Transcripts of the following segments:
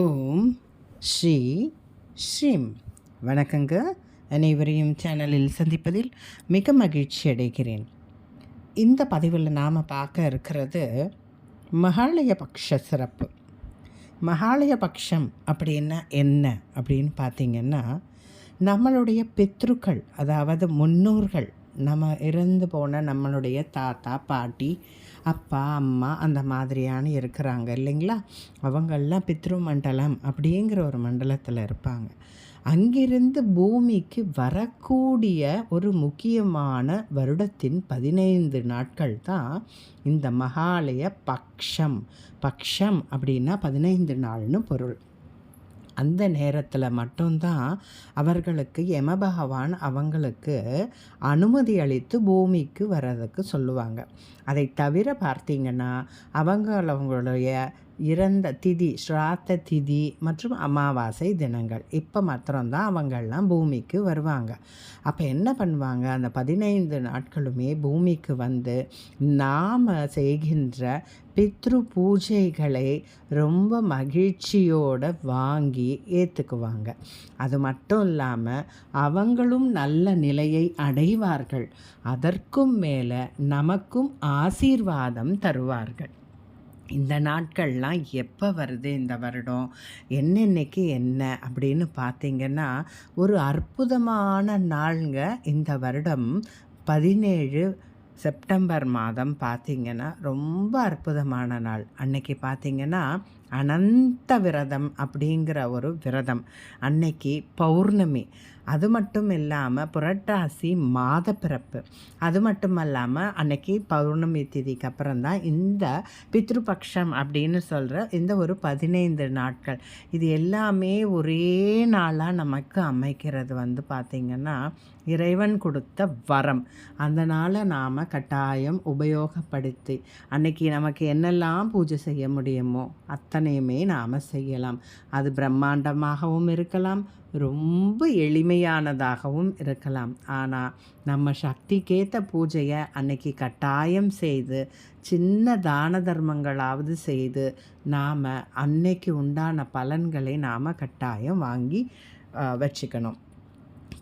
ஓம் ஸ்ரீ ஸ்ரீம். வணக்கங்க. அனைவரையும் சேனலில் சந்திப்பதில் மிக மகிழ்ச்சி அடைகிறேன். இந்த பதிவில் நாம் பார்க்க இருக்கிறது மகாலய பக்ஷ சிறப்பு. மகாலய பக்ஷம் அப்படின்னா என்ன அப்படின்னு பார்த்தீங்கன்னா நம்மளுடைய பித்ருக்கள் அதாவது முன்னோர்கள் நம்ம இறந்து போன நம்மளுடைய தாத்தா பாட்டி அப்பா அம்மா அந்த மாதிரியான இருக்கிறாங்க இல்லைங்களா? அவங்கெல்லாம் பித்ரு மண்டலம் அப்படிங்கிற ஒரு மண்டலத்தில் இருப்பாங்க. அங்கிருந்து பூமிக்கு வரக்கூடிய ஒரு முக்கியமான வருடத்தின் பதினைந்து நாட்கள் தான் இந்த மகாலய பக்ஷம். பக்ஷம் அப்படின்னா பதினைந்து நாள்னு பொருள். அந்த நேரத்தில் மட்டும்தான் அவர்களுக்கு யம பகவான் அவங்களுக்கு அனுமதி அளித்து பூமிக்கு வர்றதுக்கு சொல்லுவாங்க. அதை தவிர பார்த்தீங்கன்னா அவங்களவங்களுடைய இறந்த திதி ஸ்ராத்த திதி மற்றும் அமாவாசை தினங்கள் இப்போ மாத்திரம்தான் அவங்கெல்லாம் பூமிக்கு வருவாங்க. அப்போ என்ன பண்ணுவாங்க? அந்த பதினைந்து நாட்களுமே பூமிக்கு வந்து நாம் செய்கின்ற பித்ரு பூஜைகளை ரொம்ப மகிழ்ச்சியோடு வாங்கி ஏற்றுக்குவாங்க அது மட்டும் இல்லாமல் அவங்களும் நல்ல நிலையை அடைவார்கள். அதற்கும் மேலே நமக்கும் ஆசீர்வாதம் தருவார்கள். இந்த நாட்கள்லாம் எப்போ வருது? இந்த வருடம் என்னென்னைக்கு என்ன? அப்படின்னு பார்த்தீங்கன்னா ஒரு அற்புதமான நாளுங்க இந்த வருடம் பதினேழு செப்டம்பர் மாதம் பார்த்திங்கன்னா ரொம்ப அற்புதமான நாள். அன்னைக்கு பார்த்திங்கன்னா அனந்த விரதம் அப்படிங்கிற ஒரு விரதம். அன்னைக்கு பௌர்ணமி. அது மட்டும் இல்லாமல் புரட்டாசி மாத பிறப்பு. அது மட்டும் இல்லாமல் அன்னைக்கு பௌர்ணமி திதிக்கு அப்புறம் தான் இந்த பித்ருபக்ஷம் அப்படின்னு சொல்கிற இந்த ஒரு பதினைந்து நாட்கள். இது எல்லாமே ஒரே நாளாக நமக்கு அமைக்கிறது வந்து பார்த்திங்கன்னா இறைவன் கொடுத்த வரம். அதனால் நாம் கட்டாயம் உபயோகப்படுத்தி அன்னைக்கு நமக்கு என்னெல்லாம் பூஜை செய்ய முடியுமோ அத்தனையுமே நாம் செய்யலாம். அது பிரம்மாண்டமாகவும் இருக்கலாம் ரொம்ப எளிமையானதாகவும் இருக்கலாம். ஆனால் நம்ம சக்திக்கேற்ற பூஜையை அன்னைக்கு கட்டாயம் செய்து சின்ன தான தர்மங்களாவது செய்து நாம் அன்னைக்கு உண்டான பலன்களை நாம் கட்டாயம் வாங்கி வச்சுக்கணும்.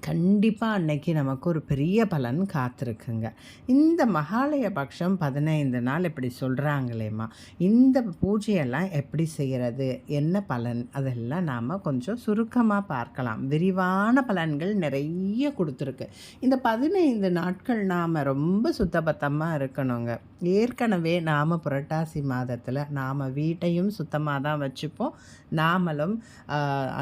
கண்டிப்பாக அன்னைக்கு நமக்கு ஒரு பெரிய பலன் காத்திருக்குங்க. இந்த மகாலய பட்சம் பதினைந்து நாள் இப்படி சொல்கிறாங்களேம்மா இந்த பூஜையெல்லாம் எப்படி செய்கிறது என்ன பலன்? அதெல்லாம் நாம் கொஞ்சம் சுருக்கமாக பார்க்கலாம். விரிவான பலன்கள் நிறைய கொடுத்துருக்கு. இந்த பதினைந்து நாட்கள் நாம் ரொம்ப சுத்தபத்தமாக இருக்கணுங்க. ஏற்கனவே நாம் புரட்டாசி மாதத்தில் நாம் வீட்டையும் சுத்தமாக தான் வச்சுப்போம். நாமளும்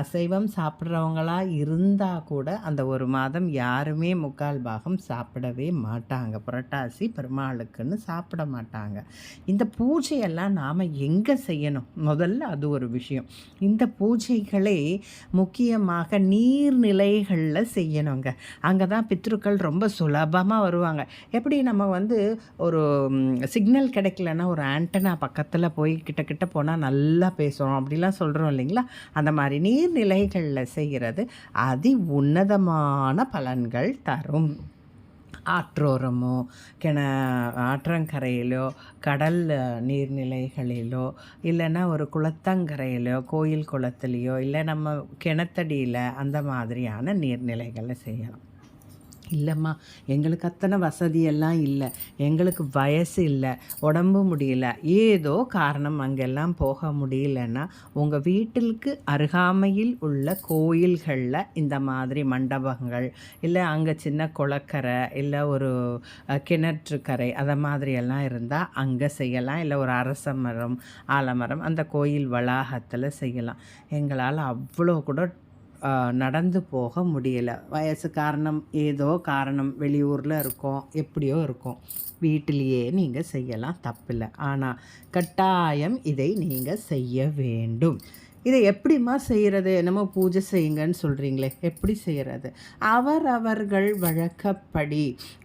அசைவம் சாப்பிட்றவங்களாக இருந்தால் கூட அந்த ஒரு மாதம் யாருமே முக்கால் பாகம் சாப்பிடவே மாட்டாங்க. புரட்டாசி பெருமாளுக்குன்னு சாப்பிட மாட்டாங்க. இந்த பூஜையெல்லாம் நாம் எங்கே செய்யணும்? முதல்ல அது ஒரு விஷயம். இந்த பூஜைகளை முக்கியமாக நீர்நிலைகளில் செய்யணுங்க. அங்கே தான் பித்ருக்கள் ரொம்ப சுலபமாக வருவாங்க. எப்படி நம்ம வந்து ஒரு சிக்னல் கிடைக்கலன்னா ஒரு ஆண்டனா பக்கத்தில் போய் கிட்ட கிட்ட போனால் நல்லா பேசுகிறோம் அப்படிலாம் சொல்கிறோம் இல்லைங்களா? அந்த மாதிரி நீர்நிலைகளில் செய்கிறது அதி உன்னதமாக உன்னதமான பலன்கள் தரும். ஆற்றோரமோ கிண ஆற்றங்கரையிலோ கடல் நீர்நிலைகளிலோ இல்லைன்னா ஒரு குளத்தங்கரையிலோ கோயில் குளத்துலேயோ இல்லை நம்ம கிணத்தடியில் அந்த மாதிரியான நீர்நிலைகளை செய்யலாம். இல்லைம்மா எங்களுக்கு அத்தனை வசதியெல்லாம் இல்லை. எங்களுக்கு வயசு இல்லை உடம்பு முடியல. ஏதோ காரணம் அங்கெல்லாம் போக முடியலன்னா உங்கள் வீட்டிற்கு அருகாமையில் உள்ள கோயில்களில் இந்த மாதிரி மண்டபங்கள் இல்லை அங்கே சின்ன குளக்கரை இல்லை ஒரு கிணற்றுக்கரை அதை மாதிரியெல்லாம் இருந்தால் அங்கே செய்யலாம். இல்லை ஒரு அரச மரம் ஆலமரம் அந்த கோயில் வளாகத்தில் செய்யலாம். எங்களால் அவ்வளோ கூட நடந்து போக முடியலை. வயசு காரணம் ஏதோ காரணம். வெளியூரில் இருக்கோம். எப்படியோ இருக்கும். வீட்டிலேயே நீங்கள் செய்யலாம். தப்பில்லை. ஆனால் கட்டாயம் இதை நீங்கள் செய்ய வேண்டும். இதை எப்படிம்மா செய்கிறது என்னமோ பூஜை செய்யுங்கன்னு சொல்கிறீங்களே எப்படி செய்கிறது அவர் அவர்கள் வழக்கப்படி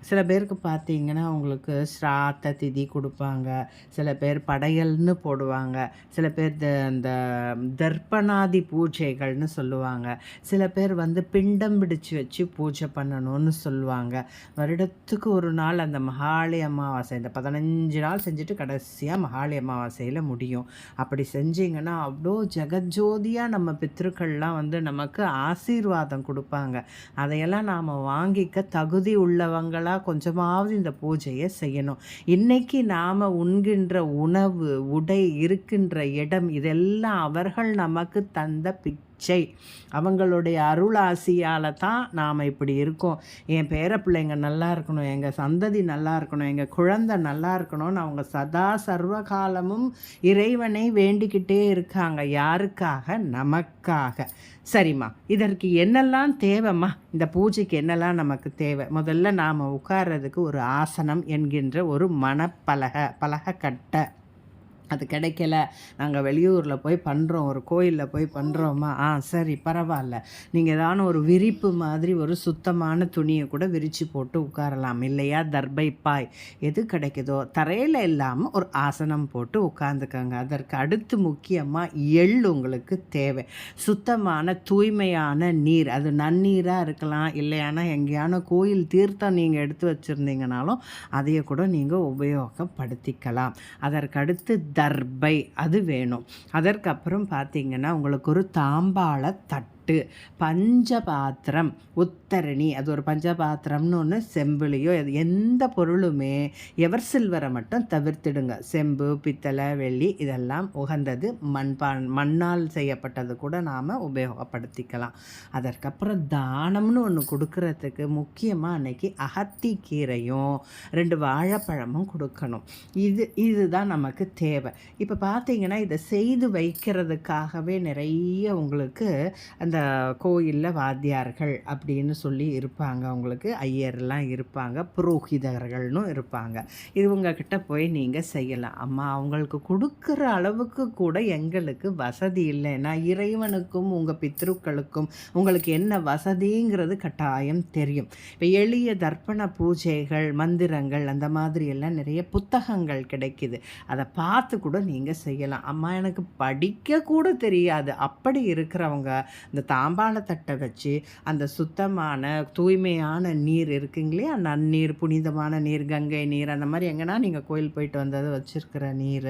சில பேருக்கு பார்த்தீங்கன்னா அவங்களுக்கு ஸ்ராத்த திதி கொடுப்பாங்க சில பேர் படையல்னு போடுவாங்க சில பேர் அந்த தர்ப்பணாதி பூஜைகள்னு சொல்லுவாங்க சில பேர் வந்து பிண்டம் பிடிச்சு வச்சு பூஜை பண்ணணும்னு சொல்லுவாங்க. வருடத்துக்கு ஒரு நாள் அந்த மகாளி அமாவாசை இந்த பதினஞ்சு நாள் செஞ்சுட்டு கடைசியாக மகாளி அமாவாசையில் முடியும். அப்படி செஞ்சிங்கன்னா அவ்வளோ ஜெகத் ஜோதியாக நம்ம பித்திருக்கள்லாம் வந்து நமக்கு ஆசீர்வாதம் கொடுப்பாங்க. அதையெல்லாம் நாம் வாங்கிக்க தகுதி உள்ளவங்களாக கொஞ்சமாவது இந்த பூஜையை செய்யணும். இன்னைக்கு நாம் உண்கின்ற உணவு உடை இருக்கின்ற இடம் இதெல்லாம் அவர்கள் நமக்கு தந்த இச்சை அவங்களுடைய அருளாசியால் தான் நாம் இப்படி இருக்கோம். என் பேர பிள்ளைங்க நல்லா இருக்கணும் எங்கள் சந்ததி நல்லா இருக்கணும் எங்கள் குழந்தை நல்லா இருக்கணும்னு அவங்க சதா சர்வ காலமும் இறைவனை வேண்டிக்கிட்டே இருக்காங்க. யாருக்காக? நமக்காக. சரிம்மா இதற்கு என்னெல்லாம் தேவைம்மா? இந்த பூஜைக்கு என்னெல்லாம் நமக்கு தேவை? முதல்ல நாம் உட்கார்றதுக்கு ஒரு ஆசனம் என்கின்ற ஒரு மனப்பலகை பலகை அது கிடைக்கல. நாங்கள் வெளியூரில் போய் பண்ணுறோம் ஒரு கோயிலில் போய் பண்ணுறோமா ஆ சரி பரவாயில்ல நீங்கள் ஏதான ஒரு விரிப்பு மாதிரி ஒரு சுத்தமான துணியை கூட விரித்து போட்டு உட்காரலாம். இல்லையா தர்பை பாய்? எது கிடைக்குதோ? தரையில் இல்லாமல் ஒரு ஆசனம் போட்டு உட்காந்துக்கோங்க. அதற்கு அடுத்து முக்கியமாக எள் உங்களுக்கு தேவை. சுத்தமான தூய்மையான நீர். அது நன்னீராக இருக்கலாம். இல்லையானா எங்கேயான கோயில் தீர்த்தம் நீங்கள் எடுத்து வச்சுருந்தீங்கனாலும் அதையே கூட நீங்கள் உபயோகப்படுத்திக்கலாம். அதற்கு அடுத்து தர்பை அது வேணும். அதற்கப்புறம் பார்த்தீங்கன்னா உங்களுக்கு ஒரு தாம்பாள தட்டு. தட்டு பஞ்சபாத்திரம் உத்தரணி அது ஒரு பஞ்சபாத்திரம்னு ஒன்று செம்புலையோ எந்த பொருளுமே எவர் சில்வரை மட்டும் தவிர்த்திடுங்க. செம்பு பித்தளை வெள்ளி இதெல்லாம் உகந்தது மண்பான் மண்ணால் செய்யப்பட்டது கூட நாம் உபயோகப்படுத்திக்கலாம். அதற்கப்புறம் தானம்னு ஒன்று கொடுக்கறதுக்கு முக்கியமாக அன்னைக்கு அகத்தி கீரையும் ரெண்டு வாழைப்பழமும் கொடுக்கணும். இது இதுதான் நமக்கு தேவை. இப்போ பார்த்தீங்கன்னா இதை செய்து வைக்கிறதுக்காகவே நிறைய உங்களுக்கு அந்த அந்த கோயிலில் வாத்தியார்கள் அப்படின்னு சொல்லி இருப்பாங்க. அவங்களுக்கு ஐயர்லாம் இருப்பாங்க. புரோகிதர்கள்னு இருப்பாங்க. இவங்கக்கிட்ட போய் நீங்கள் செய்யலாம். அம்மா அவங்களுக்கு கொடுக்குற அளவுக்கு கூட எங்களுக்கு வசதி இல்லைன்னா இறைவனுக்கும் உங்கள் பித்ருக்களுக்கும் உங்களுக்கு என்ன வசதிங்கிறது கட்டாயம் தெரியும். இப்போ எளிய தர்ப்பண பூஜைகள் மந்திரங்கள் அந்த மாதிரி எல்லாம் நிறைய புத்தகங்கள் கிடைக்குது. அதை பார்த்து கூட நீங்கள் செய்யலாம். அம்மா எனக்கு படிக்க கூட தெரியாது. அப்படி இருக்கிறவங்க இந்த தாம்பாளத்தட்டை வச்சு அந்த சுத்தமான தூய்மையான நீர் இருக்குங்களே நன்னீர் புனிதமான நீர் கங்கை நீர் அந்த மாதிரி எங்கன்னா நீங்கள் கோயில் போயிட்டு வந்தது வச்சுருக்கிற நீர்.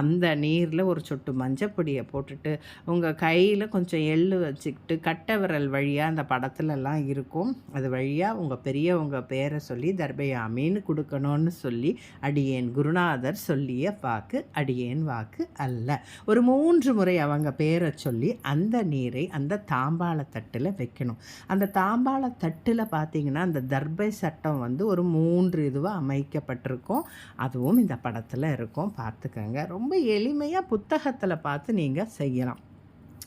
அந்த நீரில் ஒரு சொட்டு மஞ்சப்பொடியை போட்டுட்டு உங்கள் கையில் கொஞ்சம் எள் வச்சுக்கிட்டு கட்டை விரல் வழியாக அந்த படத்துலலாம் இருக்கும். அது வழியாக உங்கள் பெரியவங்க பேரை சொல்லி தர்பயாமின்னு கொடுக்கணும்னு சொல்லி அடியேன் குருநாதர் சொல்லிய வாக்கு அடியேன் வாக்கு அல்ல. ஒரு மூன்று முறை அவங்க பேரை சொல்லி அந்த நீரை அந்த தாம்பாள தட்டில் வைக்கணும். அந்த தாம்பாள தட்டில் பார்த்திங்கன்னா அந்த தர்பை சட்டம் வந்து ஒரு மூன்று இதுவாக அமைக்கப்பட்டிருக்கும். அதுவும் இந்த படத்தில் இருக்கும். பார்த்துக்கோங்க ரொம்ப எளிமையாக புத்தகத்தில் பார்த்து நீங்கள் செய்யலாம்.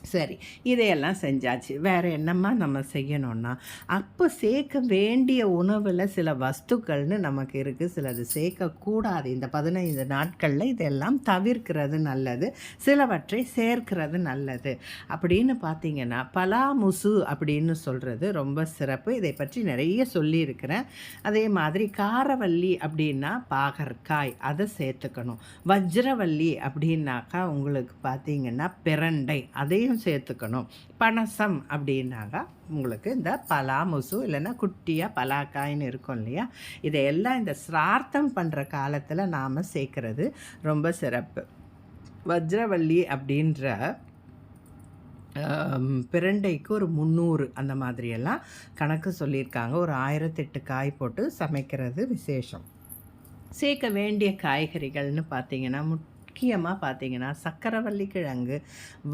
சரி இதையெல்லாம் செஞ்சாச்சு. வேறு என்னம்மா நம்ம செய்யணும்னா அப்போ சேர்க்க வேண்டிய உணவில் சில வஸ்துக்கள்னு நமக்கு இருக்குது சிலது சேர்க்கக்கூடாது. இந்த பதினைந்து நாட்களில் இதெல்லாம் தவிர்க்கிறது நல்லது. சிலவற்றை சேர்க்கிறது நல்லது. அப்படின்னு பார்த்தீங்கன்னா பலாமுசு அப்படின்னு சொல்கிறது ரொம்ப சிறப்பு. இதை பற்றி நிறைய சொல்லியிருக்கிறேன். அதே மாதிரி காரவல்லி அப்படின்னா பாகற்காய். அதை சேர்த்துக்கணும். வஜ்ரவல்லி அப்படின்னாக்கா உங்களுக்கு பார்த்தீங்கன்னா பிரண்டை. அதே அதையும் சேர்த்துக்கணும். பனசம் அப்படின்னாக்கா உங்களுக்கு இந்த பலா முசு இல்லைன்னா குட்டியாக பலாக்காயின்னு இருக்கும் இல்லையா? இதையெல்லாம் இந்த சிரார்த்தம் பண்ணுற காலத்தில் நாம் சேர்க்குறது ரொம்ப சிறப்பு. வஜ்ரவள்ளி அப்படின்ற பிரண்டைக்கு ஒரு முந்நூறு அந்த மாதிரியெல்லாம் கணக்கு சொல்லியிருக்காங்க. ஒரு ஆயிரத்தெட்டு காய் போட்டு சமைக்கிறது விசேஷம். சேர்க்க வேண்டிய காய்கறிகள்னு பார்த்தீங்கன்னா முட் முக்கியமாக பார்த்தீங்கன்னா சக்கரவள்ளி கிழங்கு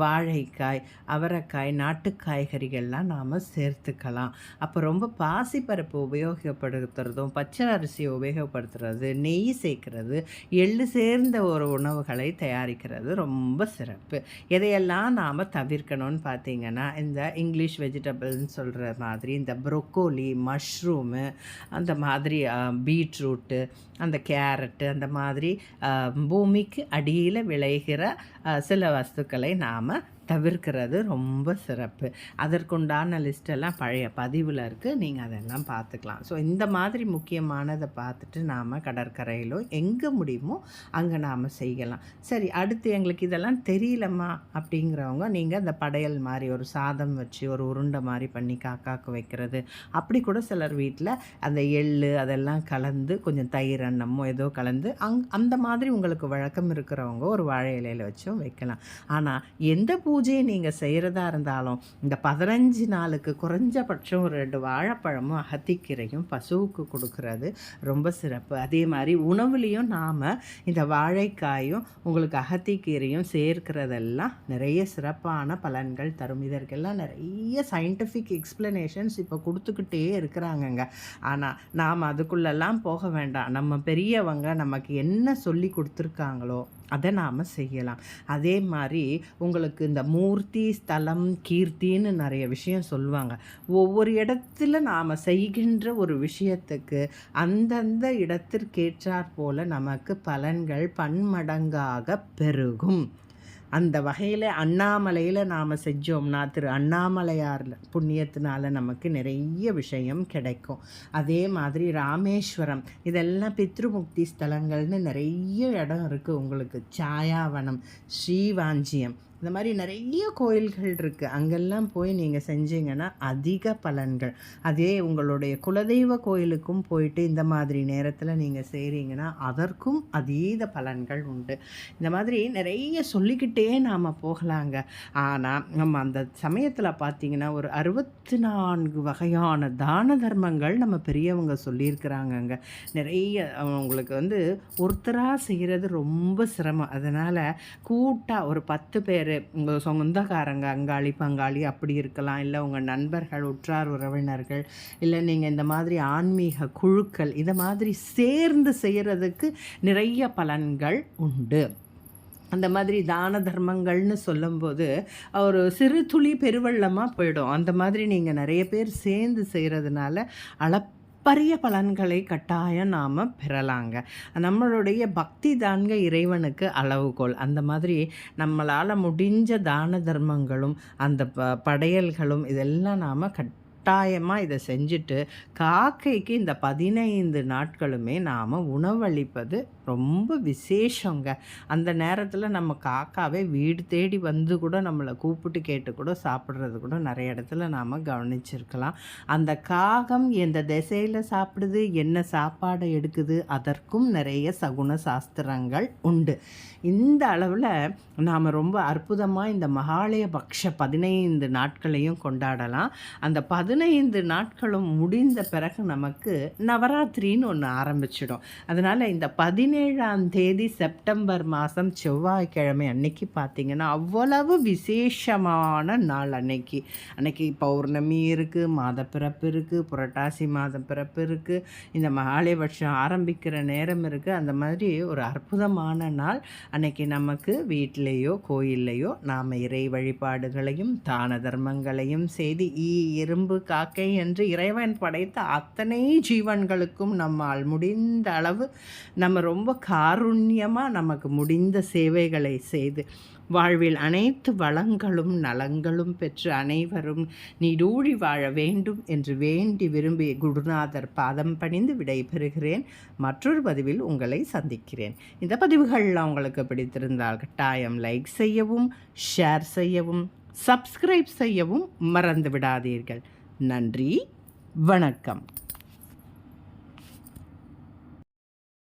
வாழைக்காய் அவரைக்காய் நாட்டு காய்கறிகள்லாம் நாம் சேர்த்துக்கலாம். அப்போ ரொம்ப பாசிப்பருப்பு உபயோகப்படுத்துறதும் பச்சை அரிசியை உபயோகப்படுத்துறது நெய் சேர்க்கறது எள்ளு சேர்ந்த ஒரு உணவுகளை தயாரிக்கிறது ரொம்ப சிறப்பு. எதையெல்லாம் நாம் தவிர்க்கணும்னு பார்த்தீங்கன்னா இந்த இங்கிலீஷ் வெஜிடபிள்னு சொல்கிற மாதிரி இந்த ப்ரொக்கோலி மஷ்ரூமு அந்த மாதிரி பீட்ரூட்டு அந்த கேரட்டு அந்த மாதிரி பூமிக்கு அடியில் விளைகிற சில வஸ்துக்களை நாம் தவிர்க்கிறது ரொம்ப சிறப்பு. அதற்குண்டான லிஸ்ட்டெல்லாம் பழைய பதிவில் இருக்குது நீங்கள் அதெல்லாம் பார்த்துக்கலாம் ஸோ இந்த மாதிரி முக்கியமானதை பார்த்துட்டு நாம் கடற்கரையிலோ எங்கே முடியுமோ அங்கே நாம் செய்யலாம். சரி அடுத்து எங்களுக்கு இதெல்லாம் தெரியலம்மா அப்படிங்கிறவங்க நீங்கள் அந்த படையல் மாதிரி ஒரு சாதம் வச்சு ஒரு உருண்டை மாதிரி பண்ணி காக்காக்கு வைக்கிறது. அப்படி கூட சிலர் வீட்டில் அந்த எள் அதெல்லாம் கலந்து கொஞ்சம் தயிர் அன்னமோ ஏதோ கலந்து அங் அந்த மாதிரி உங்களுக்கு வழக்கம் இருக்கிறவங்க ஒரு வாழை இலையில் வச்சும் வைக்கலாம். ஆனால் எந்த பூ பூஜையை நீங்கள் செய்கிறதா இருந்தாலும் இந்த பதினஞ்சு நாளுக்கு குறைஞ்சபட்சம் ஒரு ரெண்டு வாழைப்பழமும் அகத்திக்கீரையும் பசுவுக்கு கொடுக்கறது ரொம்ப சிறப்பு. அதே மாதிரி உணவுலேயும் நாம் இந்த வாழைக்காயும் உங்களுக்கு அகத்திக்கீரையும் சேர்க்கிறதெல்லாம் நிறைய சிறப்பான பலன்கள் தரும். இதற்கெல்லாம் நிறைய சயின்டிஃபிக் எக்ஸ்ப்ளனேஷன்ஸ் இப்போ கொடுத்துக்கிட்டே இருக்கிறாங்கங்க. ஆனால் நாம் அதுக்குள்ளெல்லாம் போக வேண்டாம். நம்ம பெரியவங்க நமக்கு என்ன சொல்லி கொடுத்துருக்காங்களோ அதை நாம் செய்யலாம். அதே மாதிரி உங்களுக்கு இந்த மூர்த்தி ஸ்தலம் கீர்த்தின்னு நிறைய விஷயம் சொல்லுவாங்க. ஒவ்வொரு இடத்துல நாம் செய்கின்ற ஒரு விஷயத்துக்கு அந்தந்த இடத்திற்கேற்றாற் போல நமக்கு பலன்கள் பன்மடங்காக பெருகும். அந்த வகையில் அண்ணாமலையில் நாம் செஞ்சோம்னா திரு அண்ணாமலையார் புண்ணியத்தினால நமக்கு நிறைய விஷயம் கிடைக்கும். அதே மாதிரி ராமேஸ்வரம் இதெல்லாம் பித்ருமுக்தி ஸ்தலங்கள்னு நிறைய இடம் இருக்குது உங்களுக்கு சாயாவனம் ஸ்ரீவாஞ்சியம் இந்த மாதிரி நிறைய கோயில்கள் இருக்குது அங்கெல்லாம் போய் நீங்கள் செஞ்சீங்கன்னா அதிக பலன்கள். அதே உங்களுடைய குலதெய்வ கோயிலுக்கும் போயிட்டு இந்த மாதிரி நேரத்தில் நீங்கள் செய்கிறீங்கன்னா அதற்கும் அதீத பலன்கள் உண்டு. இந்த மாதிரி நிறைய சொல்லிக்கிட்டே நாம் போகலாங்க. ஆனால் நம்ம அந்த சமயத்தில் பார்த்திங்கன்னா ஒரு அறுபத்தி நான்கு வகையான தான தர்மங்கள் நம்ம பெரியவங்க சொல்லியிருக்கிறாங்கங்க. நிறைய உங்களுக்கு வந்து ஒருத்தராக செய்கிறது ரொம்ப சிரமம். அதனால் கூட்டாக ஒரு பத்து பேர் உங்கள் சொந்தக்காரங்க அங்காளி பங்காளி அப்படி இருக்கலாம். இல்லை உங்கள் நண்பர்கள் உற்றார் உறவினர்கள் இல்லை நீங்கள் இந்த மாதிரி ஆன்மீக குழுக்கள் இதை மாதிரி சேர்ந்து செய்கிறதுக்கு நிறைய பலன்கள் உண்டு. அந்த மாதிரி தான தர்மங்கள்னு சொல்லும்போது ஒரு சிறு துளி பெருவெள்ளமாக போயிடும். அந்த மாதிரி நீங்கள் நிறைய பேர் சேர்ந்து செய்கிறதுனால அளப்ப பரிய பலன்களை கட்டாயம் நாம் பெறலாங்க. நம்மளுடைய பக்தி தான்க இறைவனுக்கு அளவுகோல். அந்த மாதிரி நம்மளால் முடிஞ்ச தான தர்மங்களும் அந்த ப படையல்களும் இதெல்லாம் நாம் கட் கட்டாயமாக இதை செஞ்சுட்டு காக்கைக்கு இந்த பதினைந்து நாட்களுமே நாம் உணவளிப்பது ரொம்ப விசேஷங்க. அந்த நேரத்தில் நம்ம காக்காவே வீடு தேடி வந்து கூட நம்மளை கூப்பிட்டு கேட்டு கூட சாப்பிட்றது கூட நிறைய இடத்துல நாம் கவனிச்சிருக்கலாம். அந்த காகம் எந்த திசையில் சாப்பிடுது என்ன சாப்பாடை எடுக்குது அதற்கும் நிறைய சகுன சாஸ்திரங்கள் உண்டு. இந்த அளவில் நாம் ரொம்ப அற்புதமாக இந்த மகாலய பக்ஷ பதினைந்து நாட்களையும் கொண்டாடலாம். அந்த பதினைந்து நாட்களும் முடிந்த பிறகு நமக்கு நவராத்திரின்னு ஒன்று ஆரம்பிச்சிடும். அதனால் இந்த பதினேழாம் தேதி செப்டம்பர் மாதம் செவ்வாய்க்கிழமை அன்னைக்கு பார்த்திங்கன்னா அவ்வளவு விசேஷமான நாள் அன்னைக்கு. அன்னைக்கு பௌர்ணமி இருக்குது மாத பிறப்பு இருக்குது புரட்டாசி மாத பிறப்பு இருக்குது இந்த மகாலயபட்சம் ஆரம்பிக்கிற நேரம் இருக்குது அந்த மாதிரி ஒரு அற்புதமான நாள் அன்னைக்கு நமக்கு வீட்டிலேயோ கோயில்லையோ நாம் இறை வழிபாடுகளையும் தான தர்மங்களையும் செய்து ஈ இரும்பு காக்கை என்று இறைவன் படைத்த அத்தனை ஜீவன்களுக்கும் நம்மால் முடிந்த அளவு நம்ம ரொம்ப ரொம்ப காருண்யமாக நமக்கு முடிந்த சேவைகளை செய்து வாழ்வில் அனைத்து வளங்களும் நலங்களும் பெற்று அனைவரும் நீடூழி வாழ வேண்டும் என்று வேண்டி விரும்பி குருநாதர் பாதம் பணிந்து விடைபெறுகிறேன். மற்றொரு பதிவில் உங்களை சந்திக்கிறேன். இந்த பதிவுகள்லாம் உங்களுக்கு பிடித்திருந்தால் கட்டாயம் லைக் செய்யவும் ஷேர் செய்யவும் சப்ஸ்கிரைப் செய்யவும் மறந்து விடாதீர்கள். நன்றி வணக்கம்.